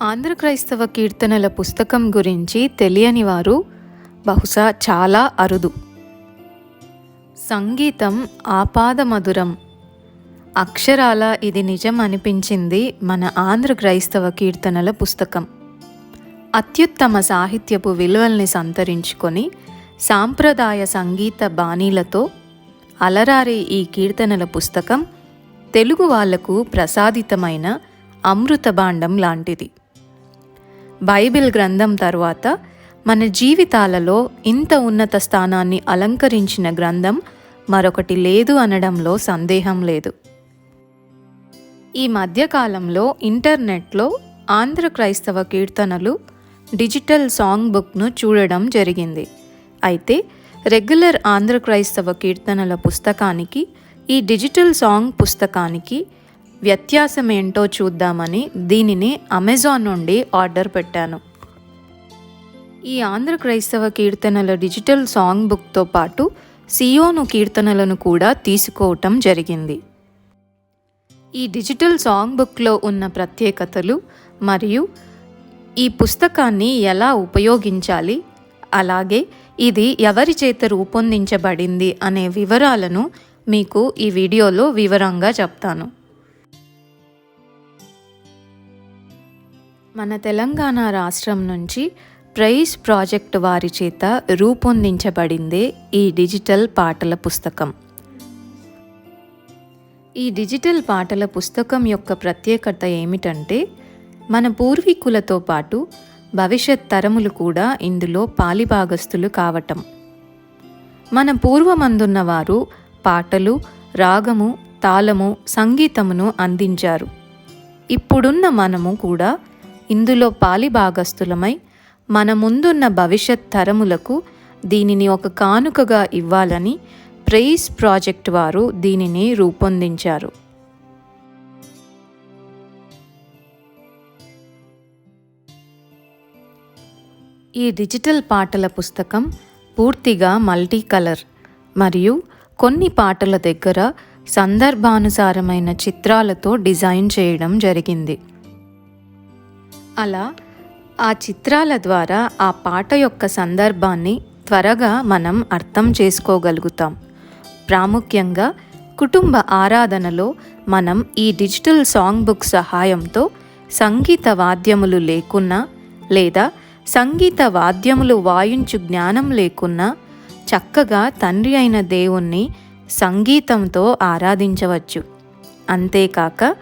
ఆంధ్ర క్రైస్తవ కీర్తనల పుస్తకం గురించి తెలియని వారు బహుశా చాలా అరుదు. సంగీతం ఆపాదమధురం. అక్షరాల ఇది నిజం అనిపించింది మన ఆంధ్ర క్రైస్తవ కీర్తనల పుస్తకం. అత్యుత్తమ సాహిత్యపు విలువల్ని సంతరించుకొని సాంప్రదాయ సంగీత బాణీలతో అలరారే ఈ కీర్తనల పుస్తకం తెలుగు వాళ్ళకు ప్రసాదితమైన అమృతభాండం లాంటిది. బైబిల్ గ్రంథం తర్వాత మన జీవితాలలో ఇంత ఉన్నత స్థానాన్ని అలంకరించిన గ్రంథం మరొకటి లేదు అనడంలో సందేహం లేదు. ఈ మధ్యకాలంలో ఇంటర్నెట్లో ఆంధ్ర క్రైస్తవ కీర్తనలు డిజిటల్ సాంగ్ బుక్ను చూడడం జరిగింది. అయితే రెగ్యులర్ ఆంధ్ర క్రైస్తవ కీర్తనల పుస్తకానికి ఈ డిజిటల్ సాంగ్ పుస్తకానికి వ్యత్యాసం ఏంటో చూద్దామని దీనిని అమెజాన్ నుండి ఆర్డర్ పెట్టాను. ఈ ఆంధ్ర క్రైస్తవ కీర్తనల డిజిటల్ సాంగ్ బుక్తో పాటు సియోను కీర్తనలను కూడా తీసుకోవటం జరిగింది. ఈ డిజిటల్ సాంగ్ బుక్లో ఉన్న ప్రత్యేకతలు మరియు ఈ పుస్తకాన్ని ఎలా ఉపయోగించాలి అలాగే ఇది ఎవరి చేత రూపొందించబడింది అనే వివరాలను మీకు ఈ వీడియోలో వివరంగా చెప్తాను. మన తెలంగాణ రాష్ట్రం నుంచి ప్రైజ్ ప్రాజెక్ట్ వారి చేత రూపొందించబడిందే ఈ డిజిటల్ పాటల పుస్తకం. ఈ డిజిటల్ పాటల పుస్తకం యొక్క ప్రత్యేకత ఏమిటంటే మన పూర్వీకులతో పాటు భవిష్యత్ తరములు కూడా ఇందులో పాలిభాగస్తులు కావటం. మన పూర్వమందున్న వారు పాటలు రాగము తాళము సంగీతమును అందించారు. ఇప్పుడున్న మనము కూడా ఇందులో పాలిభాగస్తులమై మన ముందున్న భవిష్యత్ తరములకు దీనిని ఒక కానుకగా ఇవ్వాలని ప్రెయిస్ ప్రాజెక్ట్ వారు దీనిని రూపొందించారు. ఈ డిజిటల్ పాటల పుస్తకం పూర్తిగా మల్టీ కలర్ మరియు కొన్ని పాటల దగ్గర సందర్భానుసారమైన చిత్రాలతో డిజైన్ చేయడం జరిగింది. అలా ఆ చిత్రాల ద్వారా ఆ పాట యొక్క సందర్భాన్ని త్వరగా మనం అర్థం చేసుకోగలుగుతాం. ప్రాముఖ్యంగా కుటుంబ ఆరాధనలో మనం ఈ డిజిటల్ సాంగ్ బుక్ సహాయంతో సంగీత వాద్యములు లేకున్నా లేదా సంగీత వాద్యములు వాయించు జ్ఞానం లేకున్నా చక్కగా తండ్రి అయిన దేవుణ్ణి సంగీతంతో ఆరాధించవచ్చు. అంతేకాక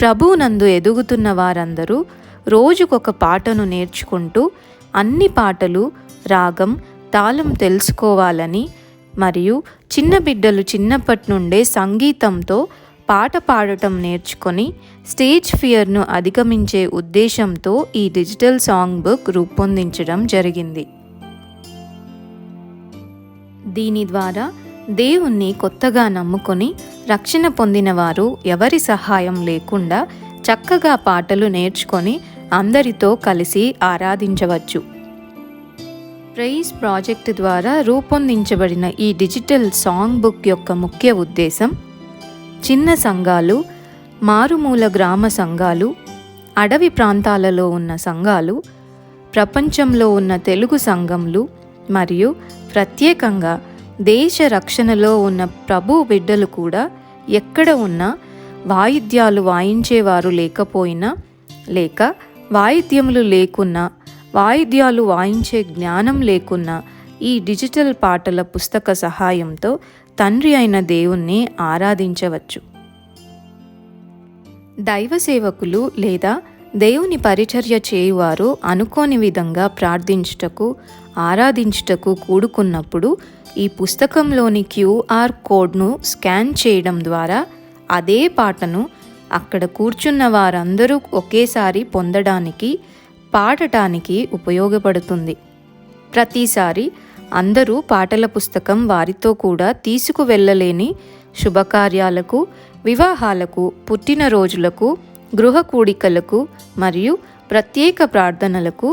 ప్రభువునందు ఎదుగుతున్న వారందరూ రోజుకొక పాటను నేర్చుకుంటూ అన్ని పాటలు రాగం తాళం తెలుసుకోవాలని మరియు చిన్న బిడ్డలు చిన్నప్పటి నుండే సంగీతంతో పాట పాడటం నేర్చుకొని స్టేజ్ ఫియర్ను అధిగమించే ఉద్దేశంతో ఈ డిజిటల్ సాంగ్ బుక్ రూపొందించడం జరిగింది. దీని ద్వారా దేవుణ్ణి కొత్తగా నమ్ముకొని రక్షణ పొందిన వారు ఎవరి సహాయం లేకుండా చక్కగా పాటలు నేర్చుకొని అందరితో కలిసి ఆరాధించవచ్చు. ప్రైజ్ ప్రాజెక్ట్ ద్వారా రూపొందించబడిన ఈ డిజిటల్ సాంగ్ బుక్ యొక్క ముఖ్య ఉద్దేశం చిన్న సంఘాలు మారుమూల గ్రామ సంఘాలు అడవి ప్రాంతాలలో ఉన్న సంఘాలు ప్రపంచంలో ఉన్న తెలుగు సంఘంలు మరియు ప్రత్యేకంగా దేశ రక్షణలో ఉన్న ప్రభు బిడ్డలు కూడా ఎక్కడ ఉన్నా వాయిద్యాలు వాయించేవారు లేకపోయినా లేక వాయిద్యములు లేకున్నా వాయిద్యాలు వాయించే జ్ఞానం లేకున్నా ఈ డిజిటల్ పాటల పుస్తక సహాయంతో తండ్రి అయిన దేవుణ్ణి ఆరాధించవచ్చు. దైవ సేవకులు లేదా దేవుని పరిచర్య చేయువారు అనుకోని విధంగా ప్రార్థించుటకు ఆరాధించుటకు కూడుకున్నప్పుడు ఈ పుస్తకంలోని క్యూఆర్ కోడ్ను స్కాన్ చేయడం ద్వారా అదే పాటను అక్కడ కూర్చున్న వారందరూ ఒకేసారి పొందడానికి పాడటానికి ఉపయోగపడుతుంది. ప్రతిసారి అందరూ పాటల పుస్తకం వారితో కూడా తీసుకువెళ్ళలేని శుభకార్యాలకు వివాహాలకు పుట్టినరోజులకు గృహ కూడికలకు మరియు ప్రత్యేక ప్రార్థనలకు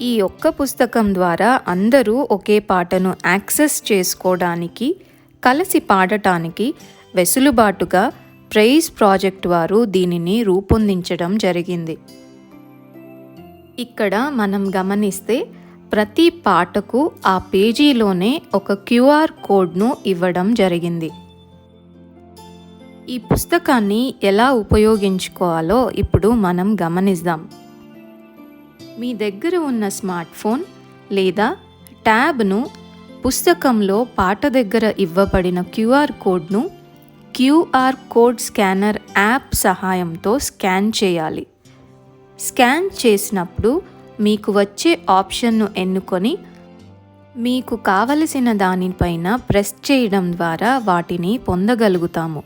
ఈ ఒక్క పుస్తకం ద్వారా అందరూ ఒకే పాటను యాక్సెస్ చేసుకోవడానికి కలిసి పాడటానికి వెసులుబాటుగా ప్రైజ్ ప్రాజెక్ట్ వారు దీనిని రూపొందించడం జరిగింది. ఇక్కడ మనం గమనిస్తే ప్రతి పాటకు ఆ పేజీలోనే ఒక క్యూఆర్ కోడ్ను ఇవ్వడం జరిగింది. ఈ పుస్తకాన్ని ఎలా ఉపయోగించుకోవాలో ఇప్పుడు మనం గమనిద్దాం. మీ దగ్గర ఉన్న స్మార్ట్ ఫోన్ లేదా ట్యాబ్ను పుస్తకంలో పాట దగ్గర ఇవ్వబడిన క్యూఆర్ కోడ్ను క్యూఆర్ కోడ్ స్కానర్ యాప్ సహాయంతో స్కాన్ చేయాలి. స్కాన్ చేసినప్పుడు మీకు వచ్చే ఆప్షన్ను ఎన్నుకొని మీకు కావలసిన దానిపైన ప్రెస్ చేయడం ద్వారా వాటిని పొందగలుగుతాము.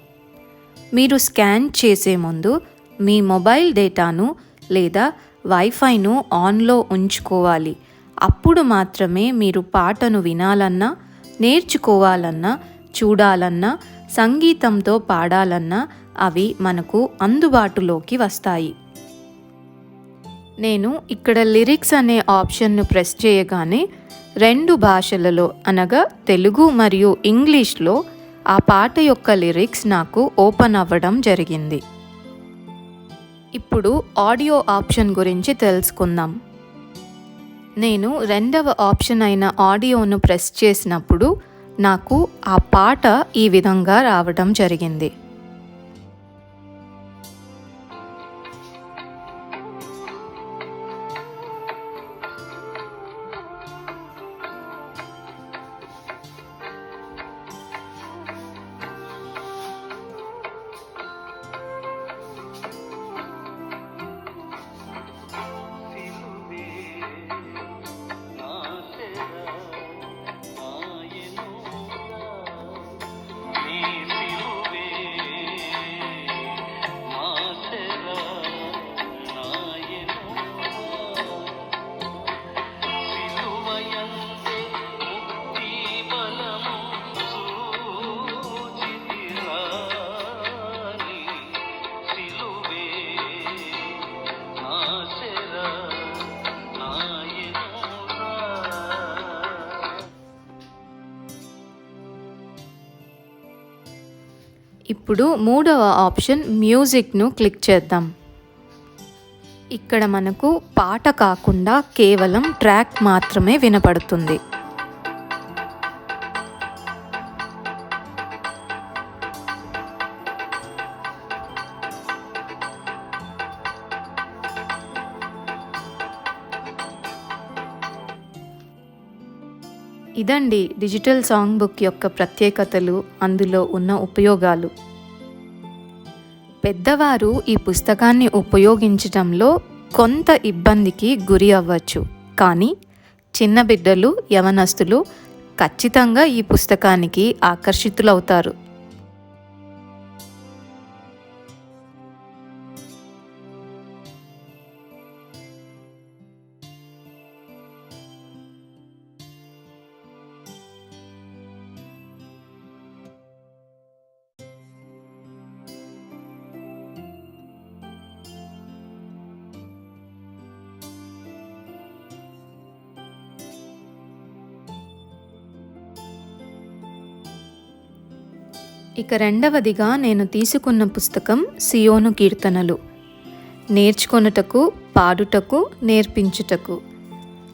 మీరు స్కాన్ చేసే ముందు మీ మొబైల్ డేటాను లేదా వైఫైను ఆన్లో ఉంచుకోవాలి. అప్పుడు మాత్రమే మీరు పాటను వినాలన్నా నేర్చుకోవాలన్నా చూడాలన్నా సంగీతంతో పాడాలన్నా అవి మనకు అందుబాటులోకి వస్తాయి. నేను ఇక్కడ లిరిక్స్ అనే ఆప్షన్ను ప్రెస్ చేయగానే రెండు భాషలలో అనగా తెలుగు మరియు ఇంగ్లీష్లో ఆ పాట యొక్క లిరిక్స్ నాకు ఓపెన్ అవ్వడం జరిగింది. ఇప్పుడు ఆడియో ఆప్షన్ గురించి తెలుసుకుందాం. నేను రెండవ ఆప్షన్ అయిన ఆడియోను ప్రెస్ చేసినప్పుడు నాకు ఆ పాట ఈ విధంగా రావడం జరిగింది. ఇప్పుడు మూడవ ఆప్షన్ మ్యూజిక్ను క్లిక్ చేద్దాం. ఇక్కడ మనకు పాట కాకుండా కేవలం ట్రాక్ మాత్రమే వినపడుతుంది. ఇదండి డిజిటల్ సాంగ్ బుక్ యొక్క ప్రత్యేకతలు అందులో ఉన్న ఉపయోగాలు. పెద్దవారు ఈ పుస్తకాన్ని ఉపయోగించటంలో కొంత ఇబ్బందికి గురి అవ్వచ్చు. కానీ చిన్న బిడ్డలు యవనస్తులు ఖచ్చితంగా ఈ పుస్తకానికి ఆకర్షితులవుతారు. ఇక రెండవదిగా నేను తీసుకున్న పుస్తకం సియోను కీర్తనలు. నేర్చుకొనుటకు పాడుటకు నేర్పించుటకు.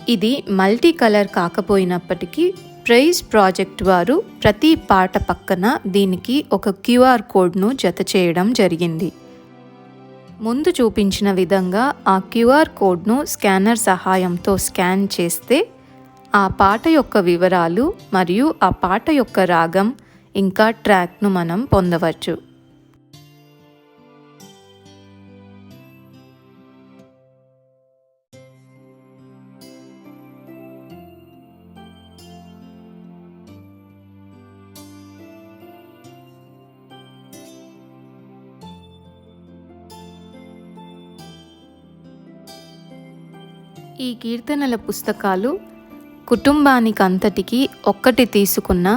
ఇది మల్టీ కలర్ కాకపోయినప్పటికీ ప్రైజ్ ప్రాజెక్ట్ వారు ప్రతి పాట పక్కన దీనికి ఒక క్యూఆర్ కోడ్ను జత చేయడం జరిగింది. ముందు చూపించిన విధంగా ఆ క్యూఆర్ కోడ్ను స్కానర్ సహాయంతో స్కాన్ చేస్తే ఆ పాట యొక్క వివరాలు మరియు ఆ పాట యొక్క రాగం ఇంకా ట్రాక్ను మనం పొందవచ్చు. ఈ కీర్తనల పుస్తకాలు కుటుంబానికంతటికీ ఒక్కటి తీసుకున్న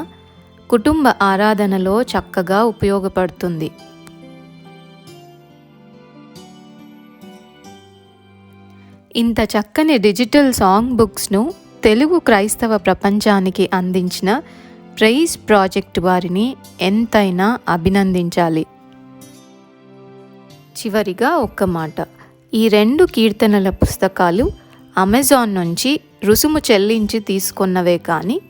కుటుంబ ఆరాధనలో చక్కగా ఉపయోగపడుతుంది. ఇంత చక్కని డిజిటల్ సాంగ్ బుక్స్ను తెలుగు క్రైస్తవ ప్రపంచానికి అందించిన ప్రైజ్ ప్రాజెక్ట్ వారిని ఎంతైనా అభినందించాలి. చివరిగా ఒక్క మాట. ఈ రెండు కీర్తనల పుస్తకాలు అమెజాన్ నుంచి రుసుము చెల్లించి తీసుకున్నవే కానీ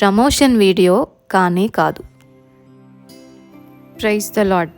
ప్రమోషన్ వీడియో కానీ కాదు. Praise the lord